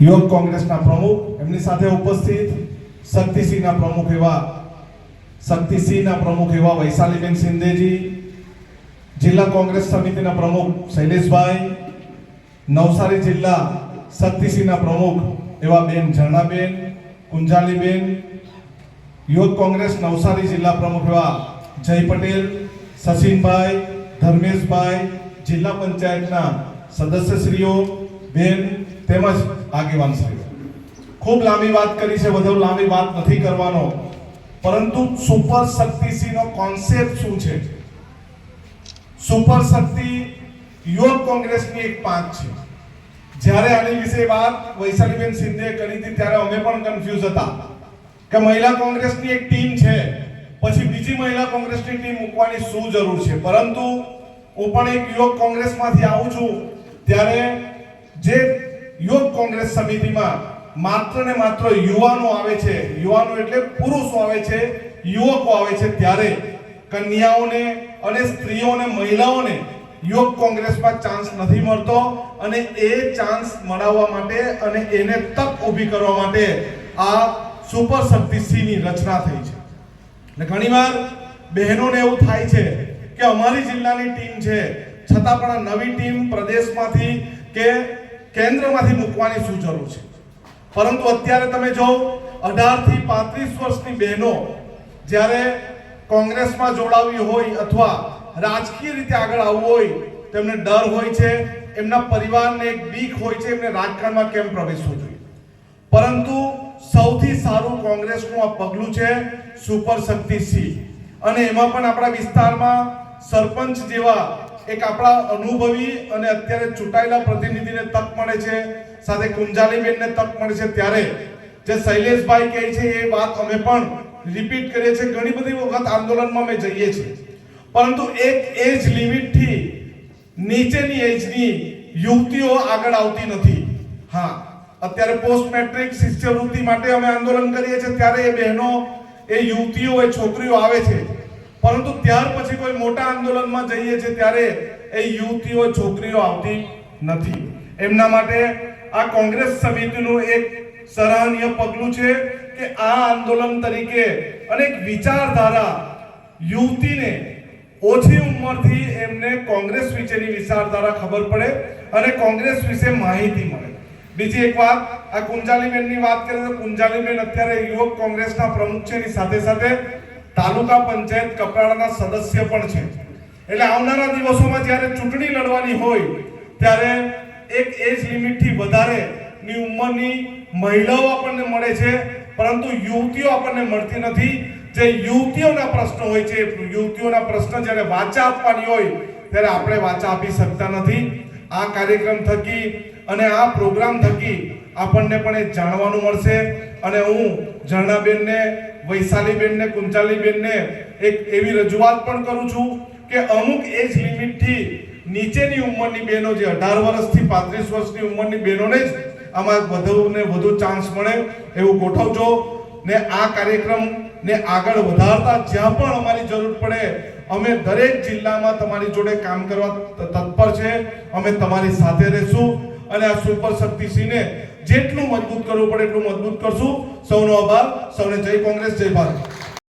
યુવક કોંગ્રેસના પ્રમુખ, એમની સાથે ઉપસ્થિત શક્તિસિંહના પ્રમુખ એવા શક્તિસિંહના પ્રમુખ એવા વૈશાલીબેન શિંદેજી જિલ્લા કોંગ્રેસ સમિતિના પ્રમુખ શૈલેષભાઈ, નવસારી જિલ્લા શક્તિસિંહના પ્રમુખ એવા બેન ઝરણાબેન, કુંજાલીબેન, યુવક કોંગ્રેસ નવસારી જિલ્લા પ્રમુખ એવા જય પટેલ, સચિનભાઈ, ધર્મેશભાઈ, જિલ્લા પંચાયતના સદસ્યશ્રીઓ, બેન તેમજ આગેવાનશ્રીઓ ખૂબ લાંબી વાત કરી છે, વધુ લાંબી વાત નથી કરવાનો. પરંતુ સુપર શક્તિસિંહનો કોન્સેપ્ટ શું છે? સુપર શક્તિ યુવક કોંગ્રેસની એક પાંચ છે. જ્યારે આની વિશે વાત વૈશાલીબેન સિંધે કરી હતી, ત્યારે અમે પણ કન્ફ્યુઝ હતા કે મહિલા કોંગ્રેસની એક ટીમ છે, પછી બીજી મહિલા કોંગ્રેસની ટીમ મૂકવાની શું જરૂર છે? પરંતુ હું પણ એક યુવક કોંગ્રેસમાંથી આવું છું, ત્યારે જે યુવક કોંગ્રેસ સમિતિમાં માત્ર ને માત્ર યુવાનો આવે છે. યુવાનો એટલે પુરુષો આવે છે, યુવકો આવે છે. ત્યારે કન્યાઓને અને સ્ત્રીઓને, મહિલાઓને યુવક કોંગ્રેસમાં ચાન્સ નથી મળતો અને એ ચાન્સ મળાવવા માટે અને એને તક ઊભી કરવા માટે આ સુપર શક્તિ સિંહની રચના થઈ છે. અને ઘણીવાર બહેનોને એવું થાય છે કે અમારી જિલ્લાની ટીમ છે. છતાં પણ આ નવી ટીમ પ્રદેશમાંથી કે કેન્દ્રમાંથી મૂકવાની શું જરૂર છે? પરંતુ અત્યારે તમે જો અઢારથી પાંત્રીસ વર્ષની બહેનો જ્યારે કોંગ્રેસમાં જોડાવી હોય અથવા રાજકીય રીતે આગળ આવવું હોય, તેમને ડર હોય છે, એમના પરિવારને એક બીક હોય છે, એમને રાજકારણમાં કેમ પ્રવેશવું જોઈએ? પરંતુ સૌથી સારું કોંગ્રેસનું આ પગલું છે સુપર શક્તિ સી અને એમાં પણ આપણા વિસ્તારમાં સરપંચ જેવા એક આપણા અનુભવી અને અત્યારે ચૂંટાયેલા પ્રતિનિધિને તક મળે છે, સાથે કુંજાલીબેનને તક મળે છે ત્યારે. જે શૈલેષભાઈ કહે છે, એ વાત અમે પણ રિપીટ કરીએ છીએ. ઘણી બધી વખત આંદોલનમાં અમે જઈએ છીએ. પરંતુ એક એજ લિમિટથી નીચેની એજની યુવતીઓ આગળ આવતી નથી. હા, અત્યારે પોસ્ટ મેટ્રિક શિષ્યવૃત્તિ માટે અમે આંદોલન કરીએ છીએ. ત્યારે એ બહેનો, એ યુવતીઓ, એ છોકરીઓ આવે છે. પરંતુ ત્યાર પછી કોઈ મોટા આંદોલનમાં જઈએ છીએ ત્યારે એ યુવતીઓ, છોકરીઓ આવતી નથી. એમના માટે આ કોંગ્રેસ સમિતિનું એક સરાહનીય પગલું છે કે આ આંદોલન તરીકે અનેક વિચારધારા યુવતીને ઓછી ઉંમરથી એમને કોંગ્રેસ વિશેની વિચારધારા ખબર પડે અને કોંગ્રેસ વિશે માહિતી મળે. બીજી એક વાત, આ કુંજાલીબેનની વાત કરીએ તો કુંજાલીબેન અત્યારે યુવક કોંગ્રેસના પ્રમુખ છે એની સાથે સાથે તાલુકા પંચાયત કપરાડાના સદસ્ય પણ છે. એટલે આવનારા દિવસોમાં જ્યારે ચૂંટણી લડવાની હોય, ત્યારે એક એજ લિમિટથી વધારે ની ઉંમરની મહિલાઓ આપણને મળે છે, પરંતુ યુવતીઓ આપણને મળતી નથી. જે યુવતીઓના પ્રશ્નો હોય છે, યુવતીઓના પ્રશ્ન જ્યારે વાચા આપવાની હોય, ત્યારે આપણે વાચા આપી શકતા નથી. આ કાર્યક્રમ થકી અને આ પ્રોગ્રામ થકી આપણને પણ એ જાણવાનું મળશે. અને હું ઝરણાબેનને વૈશાલીબેનને કુંચાલીબેનને એક એવી રજૂઆત પણ કરું છું કે અમુક એજ લિમિટથી નીચેની ઉંમરની બહેનો જે અઢાર વર્ષથી પાંત્રીસ વર્ષની ઉંમરની બહેનોને જ આમાં વધુ ને વધુ ચાન્સ મળે એવું ગોઠવજો. ને આ કાર્યક્રમને આગળ વધારતા જ્યાં પણ અમારી જરૂર પડે, અમે દરેક જિલ્લામાં તમારી જોડે કામ કરવા તત્પર છે. અમે તમારી સાથે રહેશું. અને આ સુપર શક્તિસિંહને જેટલું મજબૂત કરવું પડે એટલું મજબૂત કરશું. સૌનો આભાર. સૌને જય કોંગ્રેસ જય ભારત.